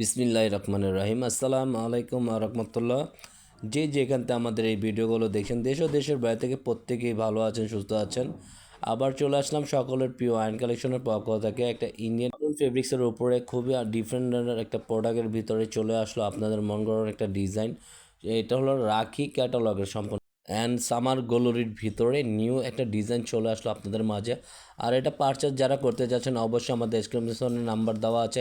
বিসমিল্লাহ রহমানুর রাহিম। আসসালাম আলাইকুম রহমতুল্লাহ। যে যেখান থেকে আমাদের এই ভিডিওগুলো দেখছেন দেশ ও দেশের বাইরে থেকে প্রত্যেকেই ভালো আছেন, সুস্থ আছেন। আবার চলে আসলাম সকলের প্রিয় আইন কালেকশনের পক্ষ থেকে একটা ইন্ডিয়ান ফেব্রিক্সের উপরে খুবই ডিফারেন্ট একটা প্রোডাক্টের ভিতরে চলে আসলো আপনাদের মন করার একটা ডিজাইন এটা হলো রাখি ক্যাটালগের সম্পূর্ণ অ্যান্ড সামার গ্লোরির ভিতরে নিউ একটা ডিজাইন চলে আসলো আপনাদের মাঝে। আর এটা পারচেস যারা করতে যাচ্ছেন, অবশ্যই আমাদের ডিসক্রিপশনে নাম্বার দেওয়া আছে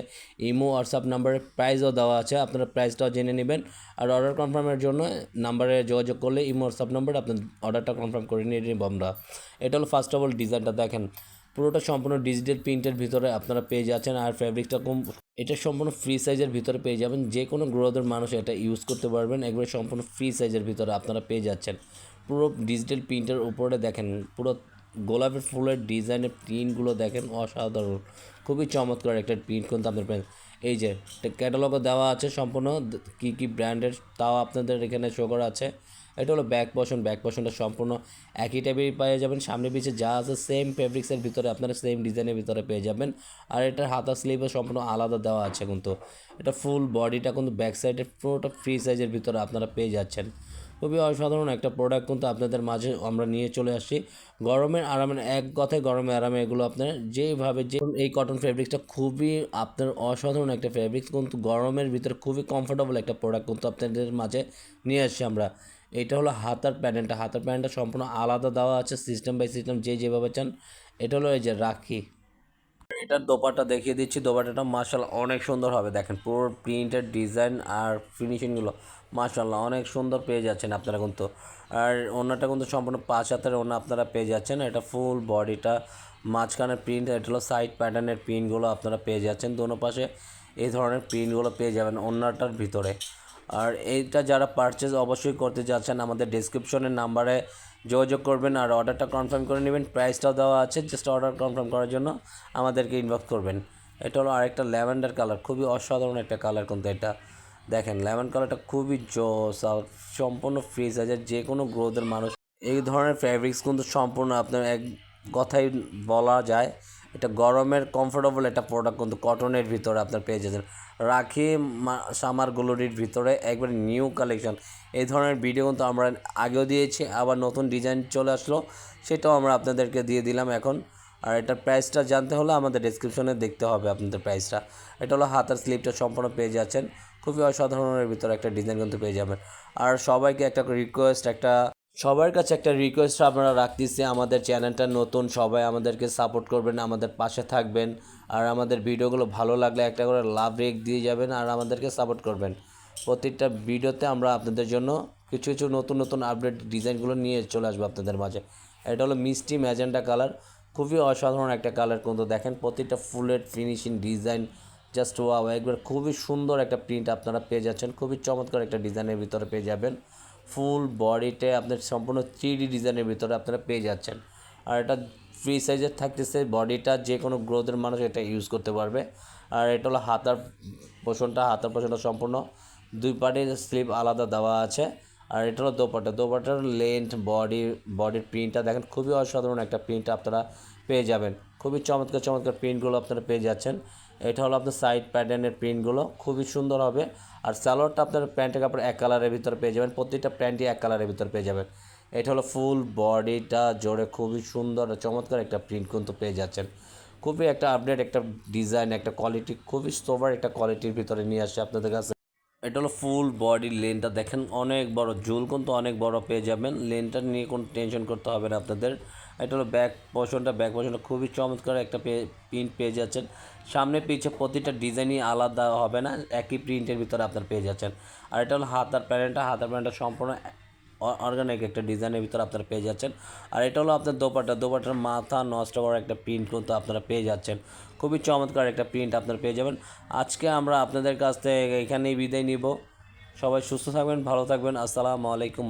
ইমো হোয়াটসঅ্যাপ নাম্বারের প্রাইসও দেওয়া আছে, আপনারা প্রাইসটাও জেনে নেবেন। আর অর্ডার কনফার্মের জন্য নাম্বারে যোগাযোগ করলে ইমো হোয়াটসঅ্যাপ নাম্বারে আপনার অর্ডারটা কনফার্ম করে নিয়ে নেব আমরা। এটা হলো ফার্স্ট অফ অল ডিজাইনটা দেখেন, পুরোটা সম্পূর্ণ ডিজিটাল প্রিন্টের ভিতরে আপনারা পেয়ে যাচ্ছেন। আর ফ্যাব্রিকটা কম, এটা সম্পূর্ণ ফ্রি সাইজের ভিতরে পেয়ে যাবেন যে কোনো গ্রোদের মানুষ এটা ইউজ করতে পারবেন, একবারে সম্পূর্ণ ফ্রি সাইজের ভিতরে আপনারা পেয়ে যাচ্ছেন। পুরো ডিজিটাল প্রিন্টের উপরে দেখেন, পুরো গোলাপের ফুলের ডিজাইনের প্রিন্টগুলো দেখেন, অসাধারণ। খুবই চমৎকার একটা প্রিন্ট কিন্তু আপনার পেন এই যে ক্যাটালগও দেওয়া আছে সম্পূর্ণ কী কী ব্র্যান্ডের তাও আপনাদের এখানে শো করা আছে। এটা হলো ব্যাক পশন ব্যাক পশনটা সম্পূর্ণ একই টাইপেরই পেয়ে যাবেন। সামনে পিছিয়ে যা আছে সেম ফেব্রিক্সের ভিতরে আপনারা সেম ডিজাইনের ভিতরে পেয়ে যাবেন। আর এটার হাতা স্লিভও সম্পূর্ণ আলাদা দেওয়া আছে কিন্তু। এটা ফুল বডিটা কিন্তু ব্যাক সাইডে পুরোটা ফ্রি সাইজের ভিতরে আপনারা পেয়ে যাচ্ছেন। খুবই অসাধারণ একটা প্রোডাক্ট কিন্তু আপনাদের মাঝে আমরা নিয়ে চলে আসছি। গরমের আরামে, এক কথায় গরমের আরামে এগুলো আপনার যেভাবে যে এই কটন ফেব্রিক্সটা খুবই আপনার অসাধারণ একটা ফেব্রিক্স কিন্তু গরমের ভিতরে খুবই কমফোর্টেবল একটা প্রোডাক্ট কিন্তু আপনাদের মাঝে নিয়ে আসছি আমরা। এটা হলো হাতার প্যান্টটা হাতার প্যান্টটা সম্পূর্ণ আলাদা দেওয়া আছে সিস্টেম বাই সিস্টেম যে যেভাবে চান। এটা হলো এই যে রাখি। এটার দোপাটা দেখিয়ে দিচ্ছি। দোপাটাটা মার্শাল অনেক সুন্দর হবে। দেখেন পুরো প্রিন্টের ডিজাইন আর ফিনিশিংগুলো মার্শাল্লাহ অনেক সুন্দর পেয়ে যাচ্ছেন আপনারা কিন্তু। আর ওনাটা কিন্তু সম্পূর্ণ পাঁচ হাতের ওনা আপনারা পেয়ে যাচ্ছেন। এটা ফুল বডিটা মাঝখানের প্রিন্ট, এটা হলো সাইড প্যাটার্নের প্রিন্টগুলো আপনারা পেয়ে যাচ্ছেন দোনো পাশে। এই ধরনের প্রিন্টগুলো পেয়ে যাবেন ওনাটার ভিতরে। আর এইটা যারা পারচেজ অবশ্যই করতে যাচ্ছেন, আমাদের ডিসক্রিপশনের নাম্বারে যোগাযোগ করবেন আর অর্ডারটা কনফার্ম করে নেবেন। প্রাইসটাও দেওয়া আছে জাস্ট অর্ডার কনফার্ম করার জন্য আমাদেরকে ইনবক্স করবেন। এটা হলো আরেকটা ল্যাভেন্ডার কালার খুবই অসাধারণ একটা কালার কিন্তু এটা। দেখেন লেমন কালারটা খুবই জস আর সম্পূর্ণ ফ্রি সাইজের যে কোনো গ্রোথের মানুষ, এই ধরনের ফ্যাব্রিক্স কিন্তু সম্পূর্ণ আপনার এক কথাই বলা যায়। এটা গরমের কমফোর্টেবল একটা প্রোডাক্ট কিন্তু কটনের ভিতরে আপনার পেয়ে যাচ্ছেন। রাখি সামার গ্লোরির ভিতরে একবার নিউ কালেকশন এই ধরনের ভিডিও কিন্তু আমরা আগেও দিয়েছি, আবার নতুন ডিজাইন চলে আসলো, সেটাও আমরা আপনাদেরকে দিয়ে দিলাম এখন। আর এটার প্রাইসটা জানতে হলে আমাদের ডিসক্রিপশনে দেখতে হবে আপনাদের প্রাইসটা এটা হলো হাতার স্লিপটা সম্পূর্ণ পেয়ে যাচ্ছেন। খুবই অসাধারণের ভিতরে একটা ডিজাইন কিন্তু পেয়ে যাবেন। আর সবাইকে একটা রিকোয়েস্ট একটা সবার কাছে একটা রিকোয়েস্ট আপনারা রাখতেছি, আমাদের চ্যানেলটা নতুন, সবাই আমাদেরকে সাপোর্ট করবেন, আমাদের পাশে থাকবেন, আর আমাদের ভিডিওগুলো ভালো লাগলে একটা করে লাভ রেক দিয়ে যাবেন, আর আমাদেরকে সাপোর্ট করবেন। প্রত্যেকটা ভিডিওতে আমরা আপনাদের জন্য কিছু কিছু নতুন নতুন আপডেট ডিজাইনগুলো নিয়ে চলে আসব আপনাদের মাঝে। এটা হলো মিষ্টি ম্যাজেন্টা কালার খুবই অসাধারণ একটা কালার কিন্তু দেখেন প্রতিটা ফুলের ফিনিশিং ডিজাইন জাস্ট ওয়াও একবার খুবই সুন্দর একটা প্রিন্ট আপনারা পেয়ে যাচ্ছেন, খুবই চমৎকার একটা ডিজাইনের ভিতরে পেয়ে যাবেন। ফুল বডিতে আপনার সম্পূর্ণ থ্রি ডি ডিজাইনের ভিতরে আপনারা পেয়ে যাচ্ছেন। আর এটা ফ্রি সাইজের থাকতেছে, বডিটা যে কোনো গ্রোথের মানুষ এটা ইউজ করতে পারবে। আর এটা হলো হাতার পোষণটা হাতার পোষণটা সম্পূর্ণ। দুই পার্টির স্লিপ আলাদা দেওয়া আছে। আর এটা হলো দোপাটা দোপাটার লেন্থ বডি বডির প্রিন্টটা দেখেন, খুবই অসাধারণ একটা প্রিন্ট আপনারা পেয়ে যাবেন। খুবই চমৎকার চমৎকার প্রিন্টগুলো আপনারা পেয়ে যাচ্ছেন। এটা হলো আপনার সাইড প্যাটার্নের প্রিন্টগুলো খুবই সুন্দর হবে। আর সালোয়ারটা আপনার প্যান্টের কাপড় এক কালারের ভিতরে পেয়ে যাবেন। প্রত্যেকটা প্যান্টই এক কালারের ভিতরে পেয়ে যাবেন। এটা হলো ফুল বডিটা জোরে খুবই সুন্দর, চমৎকার একটা প্রিন্ট কিন্তু পেয়ে যাচ্ছেন। খুবই একটা আপডেট একটা ডিজাইন একটা কোয়ালিটি খুবই সোবার একটা কোয়ালিটির ভিতরে নিয়ে আসছে আপনাদের কাছে। এটা হলো ফুল বডি লেনটা দেখেন অনেক বড়, জুল কিন্তু অনেক বড় পেয়ে যাবেন। লেনটা নিয়ে কোনো টেনশন করতে হবে না আপনাদের। এটা হলো ব্যাক পোর্শনটা ব্যাক পোর্শনটা খুবই চমৎকার একটা প্রিন্ট পেয়ে যাচ্ছেন। সামনে পিছে প্রতিটা ডিজাইনই আলাদা হবে না, একই প্রিন্টের ভিতরে আপনার পেয়ে যাচ্ছেন। আর এটা হলো হাতার প্যান্টটা হাতার প্যান্টটা সম্পূর্ণ অর্গানিক একটা ডিজাইনের ভিতরে আপনারা পেয়ে যাচ্ছেন। আর এটা হলো আপনার দোপাটা দোপাটার মাথা নষ্ট করার একটা প্রিন্ট কিন্তু আপনারা পেয়ে যাচ্ছেন। খুবই চমৎকার একটা প্রিন্ট আপনারা পেয়ে যাবেন। আজকে আমরা আপনাদের কাছ থেকে এখানেই বিদায় নিব। সবাই সুস্থ থাকবেন, ভালো থাকবেন। আসসালামু আলাইকুম